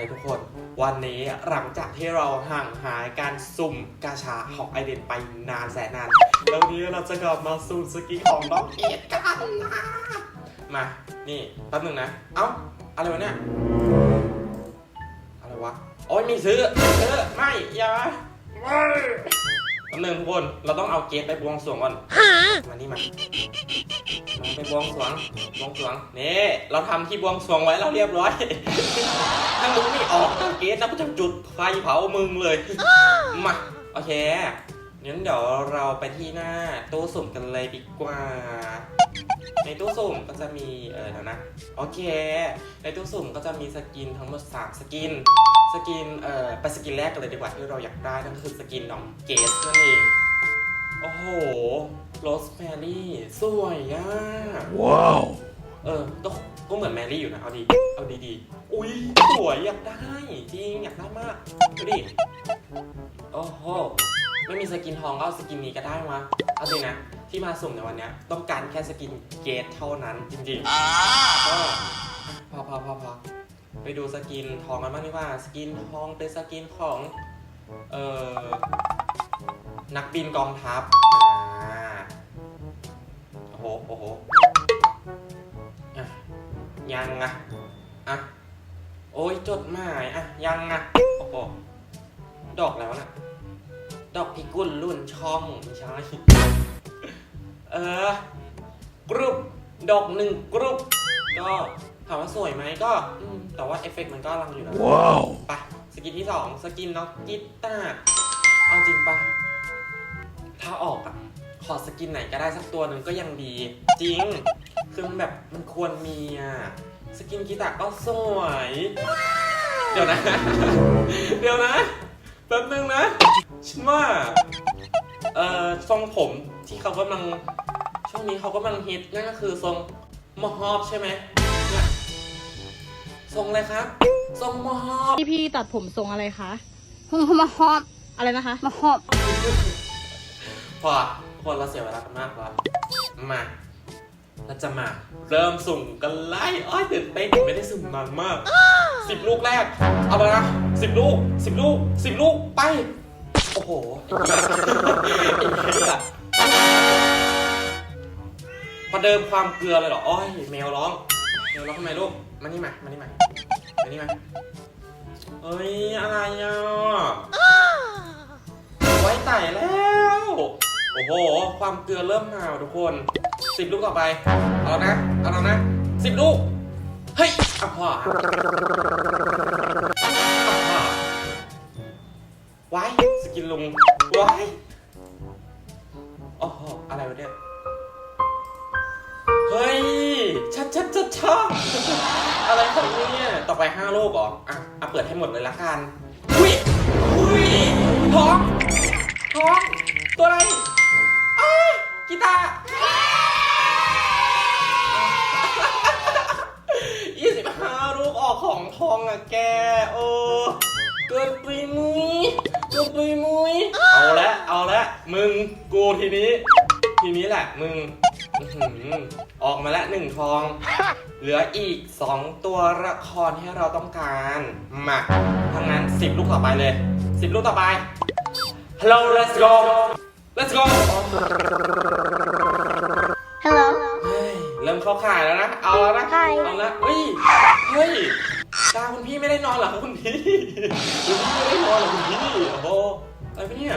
เลยทุกคน วันนี้หลังจากที่เราห่างหายการสุ่มกาชาของไอเดนไปนานแสนนาน แล้ววันนี้เราจะกลับมาสุ่มสกีของน้องเกดกันนะมา นี่แป๊บหนึงนะ เอ้า อะไรวะเนี่ย อะไรวะ โอ้ยมีซื้อซื้อไม่ อย่า ไม่ หนึ่งทุกคน เราต้องเอาเกตไปบวงสรวงก่อน มานี่มามาไปบวงสรวง บวงสรวง นี่ เราทำที่บวงสรวงไว้เราเรียบร้อย ถ้ามึงไม่ออกจากเกตนะกูจะจุดไฟเผามึงเลย มา โอเคงั้นเดี๋ยวเราไปที่หน้าตู้สุ่มกันเลยดีกว่า ในตู้สุ่มก็จะมีเออเดี๋ยวนะโอเค ในตู้สุ่มก็จะมีสกินทั้งหมด 3 สกิน สกินเอ่อไปสกินแรกกันเลยดีกว่าที่เราอยากได้นั่นก็คือสกินน้องเกสนั่นเอง โอ้โหโรสแมรี่สวยอะ Wow. เออก็ก็เหมือนแมรี่อยู่นะ เอาดีเอาดีๆอุ้ยสวยอยากได้จริงอยากได้มากดูดิโอ้โห ไม่มีสกินทองก็เอาสกินนี้ก็ได้วะเอาจริงนะที่มาสุ่มในวันเนี้ยต้องการแค่สกินเกตเท่านั้นจริงๆก็พอพอพอพอไปดูสกินทองกันบ้างดีกว่า สกินทองเป็นสกินของเอ่อนักบินกองทัพอ่าโอ้โหโอ้โหอะยังอะอะโอ้ยจดหมายอะยังอะโอ้โหดอกแล้วนะ ดอกพิกุลรุ่นช่องไม่ใช่ เออกรุ๊ปดอกหนึ่งกรุ๊ปก็ถามว่าสวยไหมก็อืมแต่ว่าเอฟเฟกต์มันก็รังอยู่นะ Wow. ไปสกินที่สองสกินน้องกิตตาร์เอาจริงปะถ้าออกอะขอสกินไหนก็ได้สักตัวหนึ่งก็ยังดี จริง คือมันแบบมันควรมีอะสกินกีตาร์ก็สวย เดี๋ยวนะ เดี๋ยวนะ แป๊บนึงนะ ฉันว่า เอ่อทรงผมที่เขากำลัง ช่วงนี้เขากำลังฮิตนั่นก็คือทรงมอฮอบใช่ไหมเนี่ยทรงอะไรครับ ทรงมอฮอบพี่พี่ตัดผมทรงอะไรคะหงมาหอบอะไรนะคะมาหอบพอคนเราเสียเวลากันมากแล้วมาเราจะมาเริ่มสุ่มกันไล่อ้อยตื่นเต้นไม่ได้สุ่มนานมากสิบลูกแรก เอาไปนะสิบลูกสิบลูกสิบลูกไป โอ้โหประเดิมความเกลือเลยเหรอ อ้อยแมวร้อง แมวร้องทำไมลูก มานี่มา มานี่มา มานี่มาเฮ้ย อะไรอะไว้ไต่แล้ว โอ้โห ความเกลือเริ่มมาทุกคนสิบลูกต่อไป เอาแล้วนะ เอาแล้วนะสิบลูก เฮ้ยเอาพอเอาพอ ไว้สกินลุงไว้โอ้โหอะไรวะเนี่ย เฮ้ย ชัดชัดชัดชัดอะไรของเนี่ย ต่อไปห้าลูกเหรอ อะอะเปิดให้หมดเลยละกัน อุ้ย อุ้ยท้องท้อง ตัวอะไรอ้ายกีตาร์ยี่สิบห้าลูกออกของทองอะแก โอ้ มึงกูทีนี้ ทีนี้แหละมึงอื้อหือออกมาแล้วหนึ่งทอง เหลืออีก2ตัวละครที่เราต้องการมาทั้างนั้น10ลูกต่อไปเลย10ลูกต่อไป Hello let's go let's go ฮัลโหลเฮ้ยเริ่มเข้าข่ายแล้วนะ เอาแล้วนะ ใช่ เอาละเฮ้ย เฮ้ย ตาคุณพี่ไม่ได้นอนเหรอครับคุณพี่ คุณพี่ไม่ได้นอนเหรอคุณพี่ โอ้โหอะไรปะเนี่ย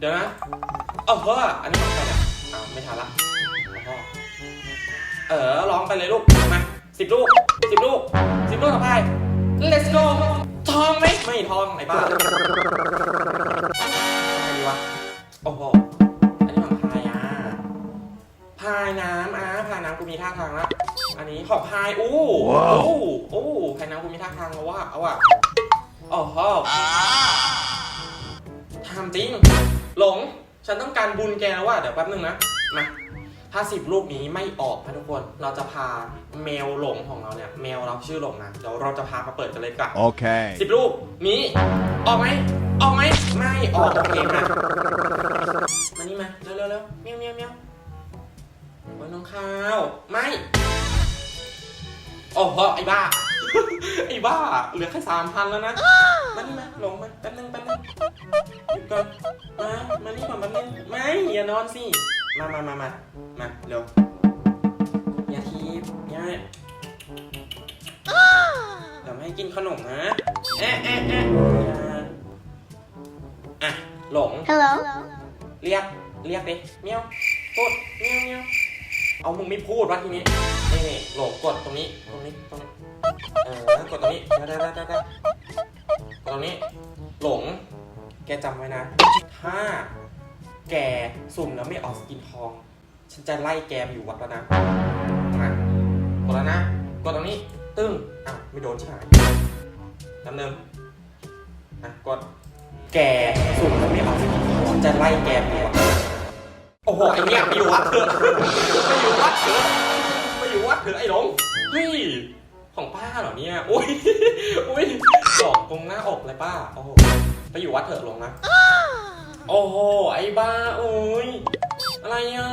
เดี๋ยวนะ เอาเฮ้ออันนี้ของใครเนี่ยอ้าวไม่ทันละโอ้โหเออร้องไปเลยลูก มาสิบลูกสิบลูกสิบลูกต่อไป let's go ทองไหมไม่ทองไอ้บ้าทำไงดีวะ โอ้โห อันนี้ของพายอะพายน้ำอะพายน้ำกูมีท่าทางละอันนี้ของพาย อู้ว้าวอู้อู้พายน้ำกูมีท่าทางแล้วว่าเอาว่ะโอ้โหทำจริง หลง ฉันต้องการบุญแกแล้วว่ะเดี๋ยวแป๊บนึงนะ มาถ้าสิบลูกนี้ไม่ออกนะทุกคน เราจะพาแมวหลงของเราเนี่ยแมวเราชื่อหลงนะ เดี๋ยวเราจะพามาเปิดกันเลยดีกว่อน Okay. สิบลูกมีออกไหมออกไหมไม่ออกโอเคมามานี่มาเร็วเร็วเร็วเมียวเมียวเมียวโอ้ยน้องข้าว ไม่ โอ้โหไอ้บ้า ไอ้บ้า เหลือแค่สามพันแล้วนะมานี่มาลงมาแป๊บนึงแป๊บนึงหยุดก่อนมา มานี่ก่อนแป๊บนึงไม่อย่านอนสิ มามามามามาเร็ว อย่าทีบอย่าเดี๋ยวไม่ให้กินขนมนะแอะแอะแอะอย่าอะหลง Hello. เรียก เรียกดิเมียวพูดเมียวเมียว เอามึงไม่พูดวะทีนี้นี่นี่โหลกดตรงนี้ตรงนี้ตรงนี้เออกดตรงนี้ได้ได้ได้ได้กดตรงนี้ หลง แกจำไว้นะ ถ้า แกสุ่มแล้วไม่ออกสกินทอง ฉันจะไล่แกไปอยู่วัดแล้วนะมากดแล้วนะกดตรงนี้ ตึ้งอ้าวไม่โดนใช่ไหมจำเนิมอะกดแกสุ่มแล้วไม่ออกสกินทองฉันจะไล่แกไปอยู่วัด โอ้โหไอเนี่ยไปอยู่วัดเถอะไปอยู่วัดเถอะไปอยู่วัดเถอะไอ้หลงเฮ้ยของป้าเหรอเนี่ยอุ้ยอุ้ยดอกตรงหน้าอกเลยป้าโอ้โหไปอยู่วัดเถอะหลงนะโอ้โหไอ้บ้าโอ้ยอะไรอะ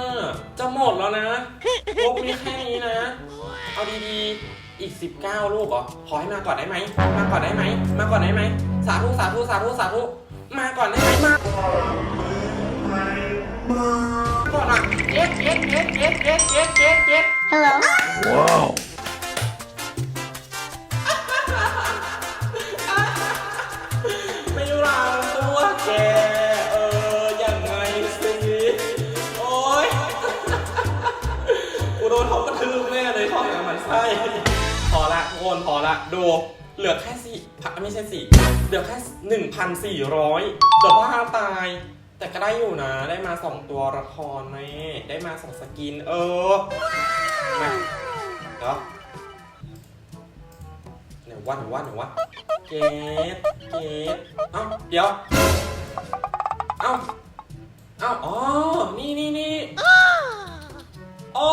จะหมดแล้วนะพวกมีแค่นี้นะ เอาดีๆอีก 19 ลูกเหรอขอให้มาก่อนได้ไหมมาก่อนได้ไหมมาก่อนได้ไหมสาธุสาธุสาธุสาธุมาก่อนได้ไหมมา ก่อนอะเอ็ดเอ็ดเอ็ดเอ็ดเอ็ดเอ็ดเอ็ดเอ็ด Hello. Wow. ไม่รังตัวแก เออ ยังไงสิ โอ๊ย กูโดนเขากระทืบแน่เลยข้อหามันไส้พอละทุกคนพอละ ดู เหลือแค่สี่พัไม่ใช่สี่ เหลือแค่หนึ่งพันสี่ร้อยจะบ้าตาย แต่ก็ได้อยู่นะ ได้มาสองตัวละครนี่ได้มาสองสกิน เออมาเดี๋ยวไหนวะไหนวะไหนวะเกตเกตเอ้าเดี๋ยว เอ้าเอ้าอ๋อ นี่นี่นี่อ๋อ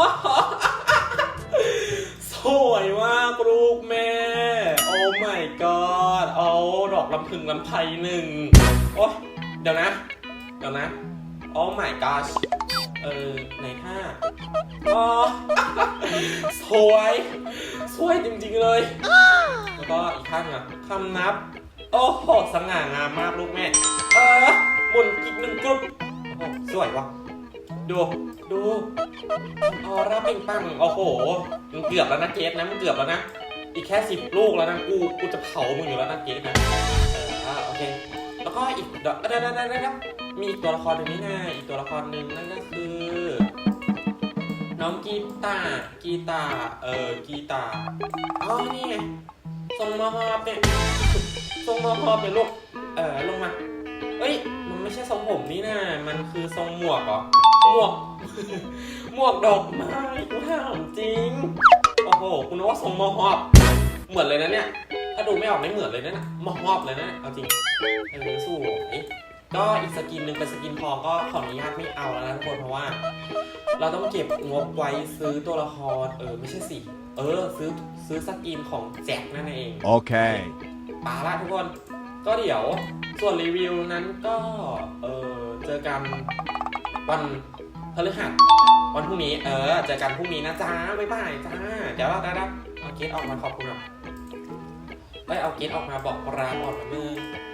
สวยมากลูกแม่ โอ้ my god เอาดอกลำพึงลำไพหนึ่งโอ้ยเดี๋ยวนะ gosh เออไหนท่าอ๋อสวยสวยจริงๆเลย แล้วก็อีกข้างอะคำนับ โอ้โหสง่างามมากลูกแม่ เออหมุนอีกหนึ่งกรุ๊ปโอ้โหสวยวะดูดูออร่าเปล่งปลังโอ้โหมึงเกือบแล้วนะเกสนะมึงเกือบแล้วนะ อีกแค่สิบลูกแล้วนะกูกูจะเผามึงอยู่แล้วนะเกสนะเอออะโอเค แล้วก็อีกเดี๋ยวเดี๋ยวเดี๋ยวเดี๋ยว มีอีกตัวละครหนึ่งนี่นะอีกตัวละครหนึ่งนั่นก็คือ น้องกีตากีตาเออกีตาอ๋อนี่ไงทรงมาฮอบเนี่ยทรงมาฮอบเนี่ยลูกเออลงมาเอ้ย มันไม่ใช่ทรงผมนี่นะมันคือทรงหมวกเหรอหมวก หมวกดอกไม้กูถามจริง โอ้โห คุณนึกว่าทรงมอฮอบเหมือนเลยนะเนี่ย ถ้าดูไม่ออกไม่เหมือนเลยนะนะมอฮอบเลยนะ เอาจริงเออสวย ก็อีกสกินหนึ่งเป็นสกินทองก็ขออนุญาตไม่เอาแล้วนะทุกคนเพราะว่า เราต้องเก็บงบไว้ซื้อตัวละครเออไม่ใช่สิเออซื้อซื้อสกินของแจ็คนั่นเอง Okay. ปาละทุกคน ก็เดี๋ยวส่วนรีวิวนั้นก็เออเจอกันวันพฤหัสวันพรุ่งนี้เออเจอกันพรุ่งนี้นะจ๊ะบ๊ายบายจ้าเดี๋ยวเราได้รับเอาเกตออกมาขอบคุณหน่อยไปเอาเกตออกมาบอกลาก่อนนะมึงอ่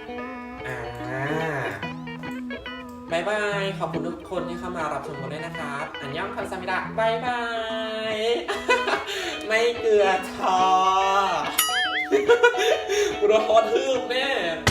ขอบคุณทุกคนที่เข้ามารับชมกันด้วยนะครับ อันยองคำสมิดะบายบาย ไม่เกลือทอกูโดนคอทืบแน่